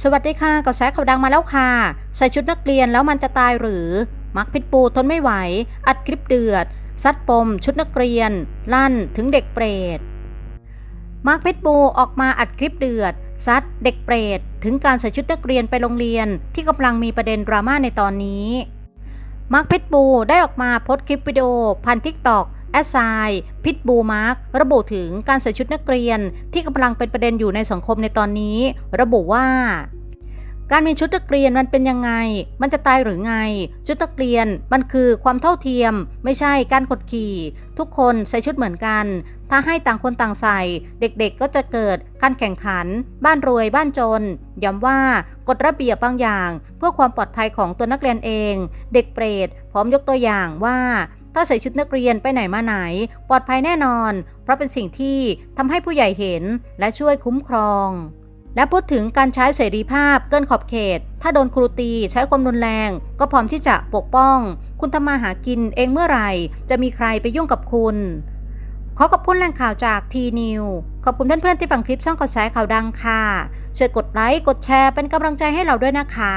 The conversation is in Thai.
สวัสดีค่ะกระแสข่าวดังมาแล้วค่ะ ใส่ชุดนักเรียนแล้วมันจะตายหรือ มักพิษบูทนไม่ไหว อัดคลิปเดือด ซัดปม ชุดนักเรียน ลั่นถึงเด็กเปรตมาร์คเพชรบูออกมาอัดคลิปเดือด ซัดเด็กเปรต ถึงการใส่ชุดนักเรียนไปโรงเรียนที่กำลังมีประเด็นดราม่าในตอนนี้ มาร์คเพชรบูได้ออกมาโพสต์คลิปวิดีโอผ่านทิกตอก แอสไซพิทบูมาร์คระบุถึงการใส่ชุดนักเรียนที่กำลังเป็นประเด็นอยู่ในสังคมในตอนนี้ ระบุว่า การมีชุดนักเรียนมันเป็นยังไง มันจะตายหรือไง ชุดนักเรียนมันคือความเท่าเทียม ไม่ใช่การกดขี่ ทุกคนใส่ชุดเหมือนกัน ถ้าให้ต่างคนต่างใส่ เด็กๆก็จะเกิดการแข่งขัน บ้านรวยบ้านจนย้ำว่ากฎระเบียบบางอย่าง เพื่อความปลอดภัยของตัวนักเรียนเอง เด็กเปรตพร้อมยกตัวอย่างว่า ถ้าใส่ชุดนักเรียนไปไหนมาไหน ปลอดภัยแน่นอน เพราะเป็นสิ่งที่ทำให้ผู้ใหญ่เห็นและช่วยคุ้มครอง และพูดถึงการใช้เสรีภาพเกินขอบเขต ถ้าโดนครูตีใช้ความรุนแรง ก็พร้อมที่จะปกป้อง คุณทำมาหากินเองเมื่อไหร่ จะมีใครไปยุ่งกับคุณ ขอขอบคุณแหล่งข่าวจากทีนิวขอบคุณเพื่อนๆที่ฟังคลิปช่องกระแสข่าวดังค่ะช่วยกดไลค์กดแชร์เป็นกำลังใจให้เราด้วยนะคะ